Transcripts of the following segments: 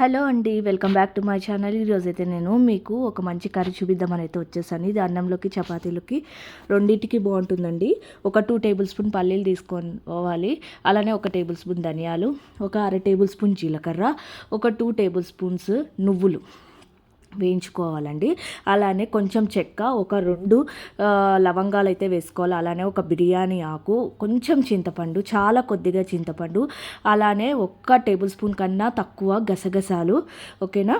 Hello అండి welcome back to my channel. ఈరోజైతే నేను మీకు ఒక మంచి కర్రీ చూపిద్దామని అయితే వచ్చేసాను. ఇది అన్నంలోకి చపాతీలకి రెండింటికి బాగుంటుందండి. ఒక టూ టేబుల్ స్పూన్ పల్లీలు తీసుకొని పోవాలి అలానే ఒక టేబుల్ స్పూన్ ధనియాలు ఒక అర టేబుల్ స్పూన్ జీలకర్ర ఒక టూ టేబుల్ స్పూన్స్ నువ్వులు. వేయించుకోవాలండి. అలానే కొంచెం చెక్క ఒక రెండు లవంగాలు అయితే వేసుకోవాలి. అలానే ఒక బిర్యానీ ఆకు కొంచెం చింతపండు చాలా కొద్దిగా చింతపండు అలానే ఒక్క టేబుల్ స్పూన్ కన్నా తక్కువ గసగసాలు ఓకేనా?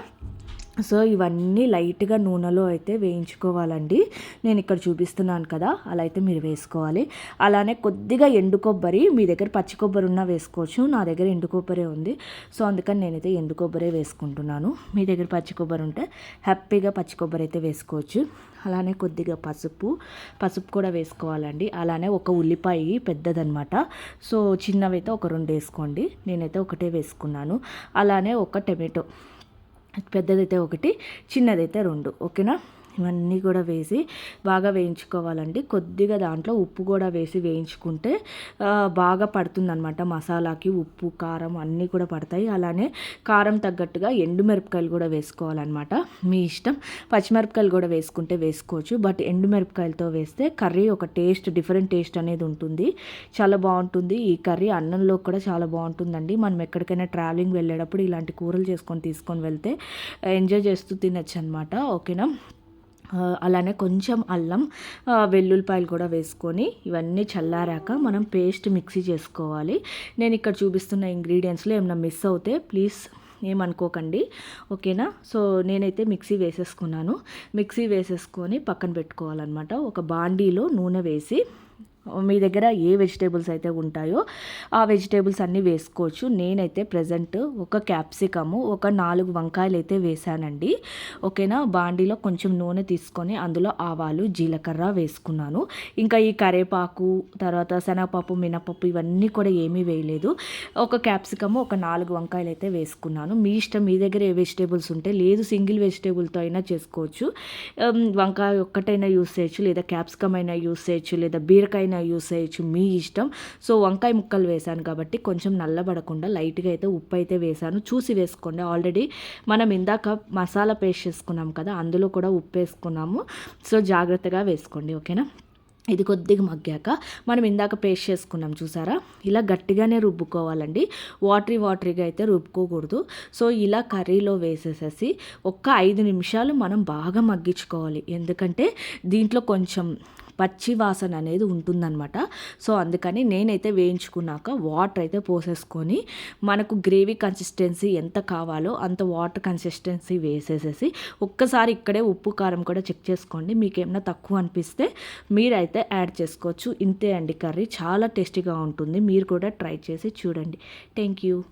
సో ఇవన్నీ లైట్గా నూనెలో అయితే వేయించుకోవాలండి. నేను ఇక్కడ చూపిస్తున్నాను కదా అలా అయితే మీరు వేసుకోవాలి. అలానే కొద్దిగా ఎండు కొబ్బరి మీ దగ్గర పచ్చి కొబ్బరి ఉన్నా వేసుకోవచ్చు. నా దగ్గర ఎండు కొబ్బరే ఉంది. సో అందుకని నేనైతే ఎండు కొబ్బరే వేసుకుంటున్నాను. మీ దగ్గర పచ్చి కొబ్బరి ఉంటే హ్యాపీగా పచ్చి కొబ్బరి అయితే వేసుకోవచ్చు. అలానే కొద్దిగా పసుపు పసుపు కూడా వేసుకోవాలండి. అలానే ఒక ఉల్లిపాయ పెద్దదనమాట సో చిన్నవైతే ఒక రెండు వేసుకోండి. నేనైతే ఒకటే వేసుకున్నాను. అలానే ఒక టమాటో. పెద్దదైతే ఒకటి చిన్నదైతే రెండు. ఓకేనా? ఇవన్నీ కూడా వేసి బాగా వేయించుకోవాలండి. కొద్దిగా దాంట్లో ఉప్పు కూడా వేసి వేయించుకుంటే బాగా పడుతుందనమాట మసాలాకి ఉప్పు కారం అన్నీ కూడా పడతాయి. అలానే కారం తగ్గట్టుగా ఎండుమిరపకాయలు కూడా వేసుకోవాలన్నమాట. మీ ఇష్టం. పచ్చిమిరపకాయలు కూడా వేసుకుంటే వేసుకోవచ్చు. బట్ ఎండుమిరపకాయలతో వేస్తే కర్రీ ఒక టేస్ట్ డిఫరెంట్ టేస్ట్ అనేది ఉంటుంది. చాలా బాగుంటుంది. ఈ కర్రీ అన్నంలో కూడా చాలా బాగుంటుందండి. మనం ఎక్కడికైనా ట్రావెలింగ్ వెళ్ళేటప్పుడు ఇలాంటి కూరలు చేసుకొని తీసుకొని వెళ్తే ఎంజాయ్ చేస్తూ తినచ్చు అనమాట ఓకేనా? అలానే కొంచెం అల్లం వెల్లుల్లిపాయలు కూడా వేసుకొని ఇవన్నీ చల్లారాక మనం పేస్ట్ మిక్సీ చేసుకోవాలి. నేను ఇక్కడ చూపిస్తున్న ఇంగ్రీడియంట్స్లో ఏమైనా మిస్ అవుతే ప్లీజ్ ఏమనుకోకండి. ఓకేనా? సో నేనైతే మిక్సీ వేసేసుకున్నాను. మిక్సీ వేసేసుకొని పక్కన పెట్టుకోవాలన్నమాట. ఒక బాండీలో నూనె వేసి మీ దగ్గర ఏ వెజిటేబుల్స్ అయితే ఉంటాయో ఆ వెజిటేబుల్స్ అన్నీ వేసుకోవచ్చు. నేనైతే ప్రజెంట్ ఒక క్యాప్సికము ఒక నాలుగు వంకాయలు అయితే వేసానండి ఓకేనా? బాండీలో కొంచెం నూనె తీసుకొని అందులో ఆవాలు జీలకర్ర వేసుకున్నాను. ఇంకా ఈ కరేపాకు తర్వాత శనగపప్పు మినపప్పు ఇవన్నీ కూడా ఏమీ వేయలేదు. ఒక క్యాప్సికము ఒక నాలుగు వంకాయలు అయితే వేసుకున్నాను. మీ ఇష్టం మీ దగ్గర ఏ వెజిటేబుల్స్ ఉంటే లేదు సింగిల్ వెజిటేబుల్తో అయినా చేసుకోవచ్చు. వంకాయ ఒక్కటైనా యూస్ చేయొచ్చు లేదా క్యాప్సికమ్ అయినా యూస్ చేయొచ్చు లేదా బీరకాయ అయినా యూస్ చేయొచ్చు మీ ఇష్టం. సో వంకాయ ముక్కలు వేసాను కాబట్టి కొంచెం నల్లబడకుండా లైట్గా అయితే ఉప్పు అయితే వేసాను చూసి వేసుకోండి. ఆల్రెడీ మనం ఇందాక మసాలా పేస్ట్ చేసుకున్నాం కదా అందులో కూడా ఉప్పు వేసుకున్నాము. సో జాగ్రత్తగా వేసుకోండి ఓకేనా? ఇది కొద్దిగా మగ్గాక మనం ఇందాక పేస్ట్ చేసుకున్నాం చూసారా? ఇలా గట్టిగానే రుబ్బుకోవాలండి. వాటరీ వాటరీగా అయితే రుబ్బుకోకూడదు. సో ఇలా కర్రీలో వేసేసేసి ఒక్క ఐదు నిమిషాలు మనం బాగా మగ్గించుకోవాలి. ఎందుకంటే దీంట్లో కొంచెం పచ్చి వాసన అనేది ఉంటుందన్నమాట. సో అందుకని నేనైతే వేయించుకున్నాక వాటర్ అయితే పోసేసుకొని మనకు గ్రేవీ కన్సిస్టెన్సీ ఎంత కావాలో అంత వాటర్ కన్సిస్టెన్సీ వేసేసేసి ఒక్కసారి ఇక్కడే ఉప్పు కారం కూడా చెక్ చేసుకోండి. మీకు ఏమైనా తక్కువ అనిపిస్తే మీరైతే యాడ్ చేసుకోవచ్చు. ఇంతే అండి కర్రీ. చాలా టేస్టీగా ఉంటుంది. మీరు కూడా ట్రై చేసి చూడండి. Thank you.